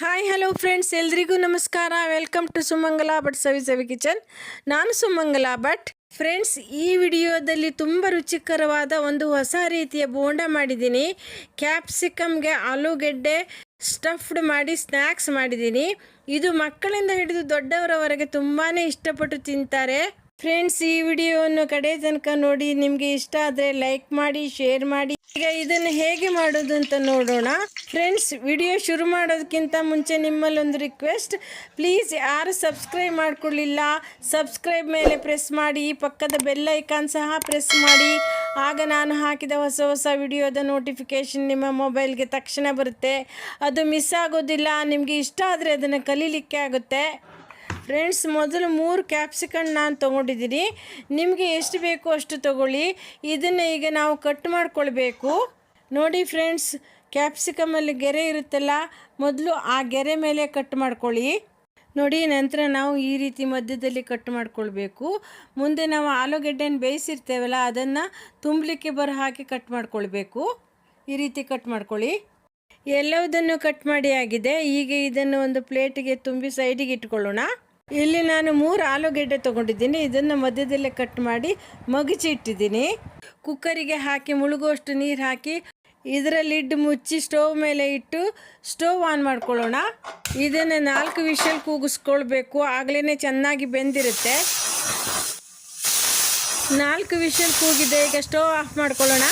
Hi hello friends ಎಲ್ರಿಗೂ ನಮಸ್ಕಾರ. Welcome to Sumangala Bhat Savi Savi kitchen ನಾನು Sumangala Bhat. Friends ಈ ವಿಡಿಯೋದಲ್ಲಿ ತುಂಬ ರುಚಿಕರವಾದ ಒಂದು ಹೊಸ ರೀತಿಯ ಬೋಂಡ ಮಾಡಿದ್ದೀನಿ. ಕ್ಯಾಪ್ಸಿಕಮ್ಗೆ ಆಲೂಗೆಡ್ಡೆ ಸ್ಟಫ್ಡ್ ಮಾಡಿ ಸ್ನ್ಯಾಕ್ಸ್ ಮಾಡಿದ್ದೀನಿ. ಇದು ಮಕ್ಕಳಿಂದ ಹಿಡಿದು ದೊಡ್ಡವರವರೆಗೆ ತುಂಬಾ ಇಷ್ಟಪಟ್ಟು ತಿಂತಾರೆ. ಫ್ರೆಂಡ್ಸ್ ಈ ವಿಡಿಯೋವನ್ನು ಕಡೆ ತನಕ ನೋಡಿ, ನಿಮಗೆ ಇಷ್ಟ ಆದರೆ ಲೈಕ್ ಮಾಡಿ ಶೇರ್ ಮಾಡಿ. ಈಗ ಇದನ್ನು ಹೇಗೆ ಮಾಡೋದು ಅಂತ ನೋಡೋಣ. ಫ್ರೆಂಡ್ಸ್ ವಿಡಿಯೋ ಶುರು ಮಾಡೋದಕ್ಕಿಂತ ಮುಂಚೆ ನಿಮ್ಮಲ್ಲಿ ಒಂದು ರಿಕ್ವೆಸ್ಟ್ ಪ್ಲೀಸ್ ಯಾರು ಸಬ್ಸ್ಕ್ರೈಬ್ ಮಾಡ್ಕೊಳ್ಳಿಲ್ಲ ಸಬ್ಸ್ಕ್ರೈಬ್ ಮೇಲೆ ಪ್ರೆಸ್ ಮಾಡಿ, ಪಕ್ಕದ ಬೆಲ್ ಐಕಾನ್ ಸಹ ಪ್ರೆಸ್ ಮಾಡಿ. ಆಗ ನಾನು ಹಾಕಿದ ಹೊಸ ಹೊಸ ವಿಡಿಯೋದ ನೋಟಿಫಿಕೇಷನ್ ನಿಮ್ಮ ಮೊಬೈಲ್ಗೆ ತಕ್ಷಣ ಬರುತ್ತೆ. ಅದು ಮಿಸ್ ಆಗೋದಿಲ್ಲ, ನಿಮಗೆ ಇಷ್ಟ ಆದರೆ ಅದನ್ನು ಕಲೀಲಿಕ್ಕೆ ಆಗುತ್ತೆ. ಫ್ರೆಂಡ್ಸ್ ಮೊದಲು ಮೂರು ಕ್ಯಾಪ್ಸಿಕನ್ ನಾನು ತೊಗೊಂಡಿದ್ದೀನಿ. ನಿಮಗೆ ಎಷ್ಟು ಬೇಕೋ ಅಷ್ಟು ತೊಗೊಳ್ಳಿ. ಇದನ್ನು ಈಗ ನಾವು ಕಟ್ ಮಾಡ್ಕೊಳ್ಬೇಕು. ನೋಡಿ ಫ್ರೆಂಡ್ಸ್ ಕ್ಯಾಪ್ಸಿಕಮಲ್ಲಿ ಗೆರೆ ಇರುತ್ತಲ್ಲ, ಮೊದಲು ಆ ಗೆರೆ ಮೇಲೆ ಕಟ್ ಮಾಡ್ಕೊಳ್ಳಿ. ನೋಡಿ ನಂತರ ನಾವು ಈ ರೀತಿ ಮಧ್ಯದಲ್ಲಿ ಕಟ್ ಮಾಡ್ಕೊಳ್ಬೇಕು. ಮುಂದೆ ನಾವು ಆಲೂಗೆಡ್ಡೆಯನ್ನು ಬೇಯಿಸಿರ್ತೇವಲ್ಲ, ಅದನ್ನು ತುಂಬಲಿಕ್ಕೆ ಬರ ಹಾಕಿ ಕಟ್ ಮಾಡ್ಕೊಳ್ಬೇಕು. ಈ ರೀತಿ ಕಟ್ ಮಾಡ್ಕೊಳ್ಳಿ. ಎಲ್ಲವುದನ್ನು ಕಟ್ ಮಾಡಿ ಆಗಿದೆ. ಈಗ ಇದನ್ನು ಒಂದು ಪ್ಲೇಟಿಗೆ ತುಂಬಿ ಸೈಡಿಗೆ ಇಟ್ಕೊಳ್ಳೋಣ. ಇಲ್ಲಿ ನಾನು ಮೂರು ಆಲೂಗೆಡ್ಡೆ ತೊಗೊಂಡಿದ್ದೀನಿ. ಇದನ್ನು ಮಧ್ಯದಲ್ಲೇ ಕಟ್ ಮಾಡಿ ಮಗುಚಿ ಇಟ್ಟಿದ್ದೀನಿ ಕುಕ್ಕರಿಗೆ ಹಾಕಿ ಮುಳುಗುವಷ್ಟು ನೀರು ಹಾಕಿ ಇದರ ಲಿಡ್ ಮುಚ್ಚಿ ಸ್ಟೋವ್ ಮೇಲೆ ಇಟ್ಟು ಸ್ಟೋವ್ ಆನ್ ಮಾಡ್ಕೊಳ್ಳೋಣ. ಇದನ್ನು ನಾಲ್ಕು ವಿಷಲ್ ಕೂಗಿಸ್ಕೊಳ್ಬೇಕು. ಆಗಲೇ ಚೆನ್ನಾಗಿ ಬೆಂದಿರುತ್ತೆ. ನಾಲ್ಕು ವಿಷಲ್ ಕೂಗಿದೆ ಈಗ ಸ್ಟೋವ್ ಆಫ್ ಮಾಡ್ಕೊಳ್ಳೋಣ.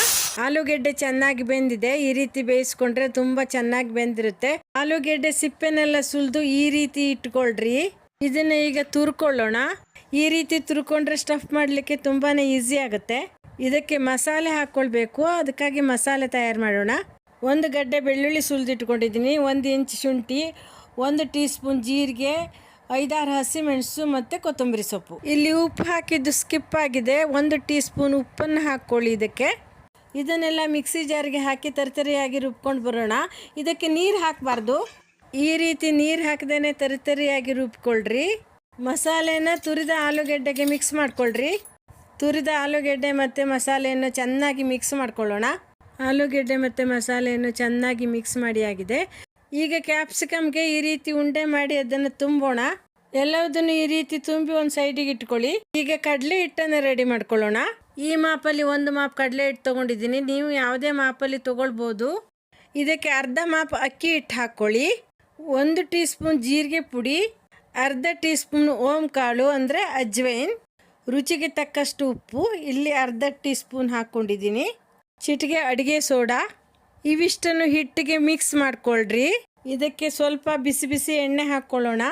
ಆಲೂಗೆಡ್ಡೆ ಚೆನ್ನಾಗಿ ಬೆಂದಿದೆ. ಈ ರೀತಿ ಬೇಯಿಸ್ಕೊಂಡ್ರೆ ತುಂಬ ಚೆನ್ನಾಗಿ ಬೆಂದಿರುತ್ತೆ. ಆಲೂಗೆಡ್ಡೆ ಸಿಪ್ಪೆನೆಲ್ಲ ಸುಲಿದು ಈ ರೀತಿ ಇಟ್ಕೊಳ್ರಿ. ಇದನ್ನ ಈಗ ತುರ್ಕೊಳ್ಳೋಣ. ಈ ರೀತಿ ತುರ್ಕೊಂಡ್ರೆ ಸ್ಟಫ್ ಮಾಡಲಿಕ್ಕೆ ತುಂಬಾ ಈಸಿ ಆಗುತ್ತೆ. ಇದಕ್ಕೆ ಮಸಾಲೆ ಹಾಕೊಳ್ಬೇಕು ಅದಕ್ಕಾಗಿ ಮಸಾಲೆ ತಯಾರು ಮಾಡೋಣ. ಒಂದು ಗಡ್ಡೆ ಬೆಳ್ಳುಳ್ಳಿ ಸುಲಿದಿಟ್ಕೊಂಡಿದ್ದೀನಿ. ಒಂದು ಇಂಚ್ ಶುಂಠಿ, ಒಂದು ಟೀ ಸ್ಪೂನ್ ಜೀರಿಗೆ, ಐದಾರು ಹಸಿಮೆಣಸು ಮತ್ತು ಕೊತ್ತಂಬರಿ ಸೊಪ್ಪು. ಇಲ್ಲಿ ಉಪ್ಪು ಹಾಕಿದ್ದು ಸ್ಕಿಪ್ ಆಗಿದೆ. ಒಂದು ಟೀ ಸ್ಪೂನ್ ಉಪ್ಪನ್ನು ಹಾಕ್ಕೊಳ್ಳಿ ಇದಕ್ಕೆ. ಇದನ್ನೆಲ್ಲ ಮಿಕ್ಸಿ ಜಾರಿಗೆ ಹಾಕಿ ತರಿತರಿಯಾಗಿ ರುಬ್ಕೊಂಡು ಬರೋಣ. ಇದಕ್ಕೆ ನೀರು ಹಾಕಬಾರ್ದು. ಈ ರೀತಿ ನೀರು ಹಾಕದೇನೆ ತರಿತರಿಯಾಗಿ ರುಬ್ಕೊಳ್ರಿ. ಮಸಾಲೆನ ತುರಿದ ಆಲೂಗೆಡ್ಡೆಗೆ ಮಿಕ್ಸ್ ಮಾಡ್ಕೊಳ್ರಿ. ತುರಿದ ಆಲೂಗೆಡ್ಡೆ ಮತ್ತು ಮಸಾಲೆಯನ್ನು ಚೆನ್ನಾಗಿ ಮಿಕ್ಸ್ ಮಾಡ್ಕೊಳ್ಳೋಣ. ಆಲೂಗೆಡ್ಡೆ ಮತ್ತು ಮಸಾಲೆಯನ್ನು ಚೆನ್ನಾಗಿ ಮಿಕ್ಸ್ ಮಾಡಿ ಆಗಿದೆ. ಈಗ ಕ್ಯಾಪ್ಸಿಕಮ್ಗೆ ಈ ರೀತಿ ಉಂಡೆ ಮಾಡಿ ಅದನ್ನು ತುಂಬೋಣ. ಎಲ್ಲದನ್ನು ಈ ರೀತಿ ತುಂಬಿ ಒಂದು ಸೈಡಿಗೆ ಇಟ್ಕೊಳ್ಳಿ. ಈಗ ಕಡಲೆ ಹಿಟ್ಟನ್ನು ರೆಡಿ ಮಾಡ್ಕೊಳ್ಳೋಣ. ಈ ಮಾಪಲ್ಲಿ ಒಂದು ಮಾಪ್ ಕಡಲೆ ಹಿಟ್ಟು ತೊಗೊಂಡಿದ್ದೀನಿ. ನೀವು ಯಾವುದೇ ಮಾಪಲ್ಲಿ ತೊಗೊಳ್ಬೋದು. ಇದಕ್ಕೆ ಅರ್ಧ ಮಾಪ್ ಅಕ್ಕಿ ಹಿಟ್ಟು ಹಾಕ್ಕೊಳ್ಳಿ. ಒಂದು ಟೀ ಸ್ಪೂನ್ ಜೀರಿಗೆ ಪುಡಿ, ಅರ್ಧ ಟೀ ಸ್ಪೂನ್ ಓಂ ಕಾಳು ಅಂದರೆ ಅಜ್ವೈನ್, ರುಚಿಗೆ ತಕ್ಕಷ್ಟು ಉಪ್ಪು, ಇಲ್ಲಿ ಅರ್ಧ ಟೀ ಸ್ಪೂನ್ ಹಾಕ್ಕೊಂಡಿದ್ದೀನಿ ಚಿಟಿಗೆ ಅಡುಗೆ ಸೋಡಾ, ಇವಿಷ್ಟನ್ನು ಹಿಟ್ಟಿಗೆ ಮಿಕ್ಸ್ ಮಾಡ್ಕೊಳ್ರಿ. ಇದಕ್ಕೆ ಸ್ವಲ್ಪ ಬಿಸಿ ಬಿಸಿ ಎಣ್ಣೆ ಹಾಕ್ಕೊಳ್ಳೋಣ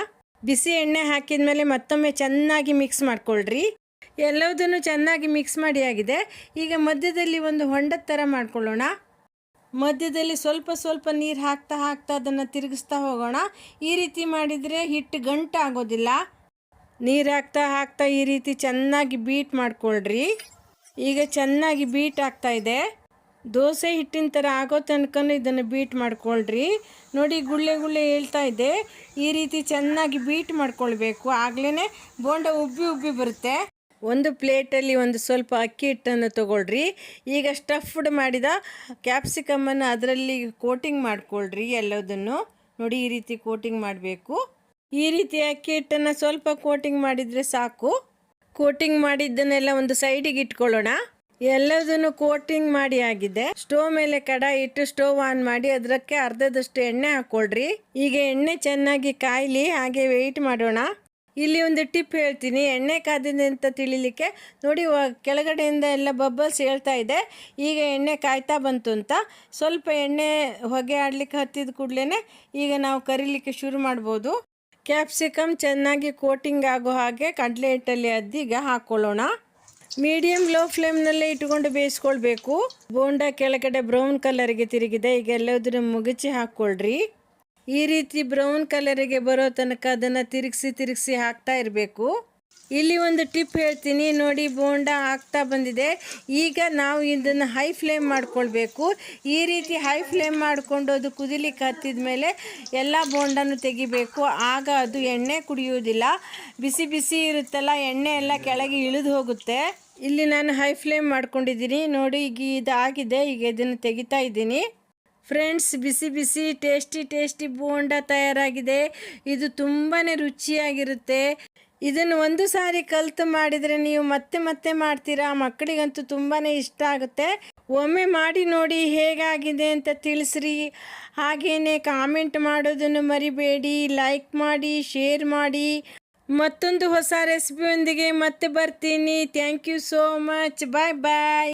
ಬಿಸಿ ಎಣ್ಣೆ ಹಾಕಿದ ಮೇಲೆ ಮತ್ತೊಮ್ಮೆ ಚೆನ್ನಾಗಿ ಮಿಕ್ಸ್ ಮಾಡ್ಕೊಳ್ರಿ. ಎಲ್ಲದನ್ನು ಚೆನ್ನಾಗಿ ಮಿಕ್ಸ್ ಮಾಡಿ ಆಗಿದೆ. ಈಗ ಮಧ್ಯದಲ್ಲಿ ಒಂದು ಹೊಂಡದ ಥರ ಮಾಡ್ಕೊಳ್ಳೋಣ. ಮಧ್ಯದಲ್ಲಿ ಸ್ವಲ್ಪ ಸ್ವಲ್ಪ ನೀರು ಹಾಕ್ತಾ ಹಾಕ್ತಾ ಅದನ್ನು ತಿರುಗಿಸ್ತಾ ಹೋಗೋಣ. ಈ ರೀತಿ ಮಾಡಿದರೆ ಹಿಟ್ಟು ಗಂಟು ಆಗೋದಿಲ್ಲ. ನೀರು ಹಾಕ್ತಾ ಹಾಕ್ತಾ ಈ ರೀತಿ ಚೆನ್ನಾಗಿ ಬೀಟ್ ಮಾಡ್ಕೊಳ್ರಿ. ಈಗ ಚೆನ್ನಾಗಿ ಬೀಟ್ ಆಗ್ತಾ ಇದೆ. ದೋಸೆ ಹಿಟ್ಟಿನ ಥರ ಆಗೋ ತನಕ ಇದನ್ನು ಬೀಟ್ ಮಾಡ್ಕೊಳ್ರಿ. ನೋಡಿ ಗುಳ್ಳೆ ಗುಳ್ಳೆ ಹೇಳ್ತಾ ಇದೆ. ಈ ರೀತಿ ಚೆನ್ನಾಗಿ ಬೀಟ್ ಮಾಡ್ಕೊಳ್ಬೇಕು. ಆಗಲೇ ಬೋಂಡ ಉಬ್ಬಿ ಉಬ್ಬಿ ಬರುತ್ತೆ. ಒಂದು ಪ್ಲೇಟಲ್ಲಿ ಒಂದು ಸ್ವಲ್ಪ ಅಕ್ಕಿ ಹಿಟ್ಟನ್ನು ತೊಗೊಳ್ರಿ. ಈಗ ಸ್ಟಫ್ಡ್ ಮಾಡಿದ ಕ್ಯಾಪ್ಸಿಕಮ್ಮನ್ನು ಅದರಲ್ಲಿ ಕೋಟಿಂಗ್ ಮಾಡ್ಕೊಳ್ರಿ ಎಲ್ಲದನ್ನು. ನೋಡಿ, ಈ ರೀತಿ ಕೋಟಿಂಗ್ ಮಾಡಬೇಕು. ಈ ರೀತಿ ಅಕ್ಕಿ ಹಿಟ್ಟನ್ನು ಸ್ವಲ್ಪ ಕೋಟಿಂಗ್ ಮಾಡಿದರೆ ಸಾಕು. ಕೋಟಿಂಗ್ ಮಾಡಿದ್ದನ್ನೆಲ್ಲ ಒಂದು ಸೈಡಿಗೆ ಇಟ್ಕೊಳ್ಳೋಣ. ಎಲ್ಲದನ್ನು ಕೋಟಿಂಗ್ ಮಾಡಿ ಆಗಿದೆ. ಸ್ಟೋವ್ ಮೇಲೆ ಕಡಾಯಿ ಇಟ್ಟು ಸ್ಟೋವ್ ಆನ್ ಮಾಡಿ ಅದಕ್ಕೆ ಅರ್ಧದಷ್ಟು ಎಣ್ಣೆ ಹಾಕ್ಕೊಳ್ರಿ ಈಗ ಎಣ್ಣೆ ಚೆನ್ನಾಗಿ ಕಾಯಲಿ, ಹಾಗೆ ವೆಯ್ಟ್ ಮಾಡೋಣ. ಇಲ್ಲಿ ಒಂದು ಟಿಪ್ ಹೇಳ್ತೀನಿ. ಎಣ್ಣೆ ಕಾದಿದೆ ಅಂತ ತಿಳಿಲಿಕ್ಕೆ? ನೋಡಿ ಕೆಳಗಡೆಯಿಂದ ಎಲ್ಲ ಬಬ್ಬಲ್ಸ್ ಹೇಳ್ತಾ ಇದೆ. ಈಗ ಎಣ್ಣೆ ಕಾಯ್ತಾ ಬಂತು ಅಂತ. ಸ್ವಲ್ಪ ಎಣ್ಣೆ ಹೊಗೆ ಆಡಲಿಕ್ಕೆ ಹತ್ತಿದ ಕೂಡಲೇ ಈಗ ನಾವು ಕರಿಲಿಕ್ಕೆ ಶುರು ಮಾಡ್ಬೋದು. ಕ್ಯಾಪ್ಸಿಕಮ್ ಚೆನ್ನಾಗಿ ಕೋಟಿಂಗ್ ಆಗೋ ಹಾಗೆ ಕಡಲೆ ಹಿಟ್ಟಲ್ಲಿ ಅದ್ದಿ ಈಗ ಹಾಕ್ಕೊಳ್ಳೋಣ ಮೀಡಿಯಮ್ ಲೋ ಫ್ಲೇಮ್ನಲ್ಲೇ ಇಟ್ಕೊಂಡು ಬೇಯಿಸ್ಕೊಳ್ಬೇಕು. ಬೋಂಡ ಕೆಳಗಡೆ ಬ್ರೌನ್ ಕಲರ್ಗೆ ತಿರುಗಿದೆ. ಈಗ ಎಲ್ಲದನ್ನು ಮುಗಿಚಿ ಹಾಕ್ಕೊಳ್ರಿ. ಈ ರೀತಿ ಬ್ರೌನ್ ಕಲರಿಗೆ ಬರೋ ತನಕ ಅದನ್ನು ತಿರುಗಿಸಿ ತಿರುಗಿಸಿ ಹಾಕ್ತಾ ಇರಬೇಕು. ಇಲ್ಲಿ ಒಂದು ಟಿಪ್ ಹೇಳ್ತೀನಿ. ನೋಡಿ, ಬೋಂಡ ಆಗ್ತಾ ಬಂದಿದೆ. ಈಗ ನಾವು ಇದನ್ನು ಹೈ ಫ್ಲೇಮ್ ಮಾಡ್ಕೊಳ್ಬೇಕು. ಈ ರೀತಿ ಹೈ ಫ್ಲೇಮ್ ಮಾಡಿಕೊಂಡು ಅದು ಕುದಿಲಿಕ್ಕೆ ಹತ್ತಿದ ಮೇಲೆ ಎಲ್ಲ ಬೋಂಡನೂ ತೆಗಿಬೇಕು. ಆಗ ಅದು ಎಣ್ಣೆ ಕುಡಿಯುವುದಿಲ್ಲ. ಬಿಸಿ ಬಿಸಿ ಇರುತ್ತಲ್ಲ, ಎಣ್ಣೆ ಎಲ್ಲ ಕೆಳಗೆ ಇಳಿದು ಹೋಗುತ್ತೆ. ಇಲ್ಲಿ ನಾನು ಹೈ ಫ್ಲೇಮ್ ಮಾಡ್ಕೊಂಡಿದ್ದೀನಿ. ನೋಡಿ, ಈಗ ಇದಾಗಿದೆ. ಈಗ ಇದನ್ನು ತೆಗಿತಾ ಇದ್ದೀನಿ. ಫ್ರೆಂಡ್ಸ್, ಬಿಸಿ ಬಿಸಿ, ಟೇಸ್ಟಿ ಟೇಸ್ಟಿ ಬೋಂಡ ತಯಾರಾಗಿದೆ. ಇದು ತುಂಬಾ ರುಚಿಯಾಗಿರುತ್ತೆ. ಇದನ್ನು ಒಂದು ಸಾರಿ ಕಲ್ತು ಮಾಡಿದರೆ ನೀವು ಮತ್ತೆ ಮತ್ತೆ ಮಾಡ್ತೀರಾ? ಮಕ್ಕಳಿಗಂತೂ ತುಂಬಾ ಇಷ್ಟ ಆಗುತ್ತೆ. ಒಮ್ಮೆ ಮಾಡಿ ನೋಡಿ ಹೇಗಾಗಿದೆ ಅಂತ ತಿಳಿಸ್ರಿ. ಹಾಗೆಯೇ ಕಾಮೆಂಟ್ ಮಾಡೋದನ್ನು ಮರಿಬೇಡಿ, ಲೈಕ್ ಮಾಡಿ, ಶೇರ್ ಮಾಡಿ. ಮತ್ತೊಂದು ಹೊಸ ರೆಸಿಪಿಯೊಂದಿಗೆ ಮತ್ತೆ ಬರ್ತೀನಿ. Thank you so much. Bye bye.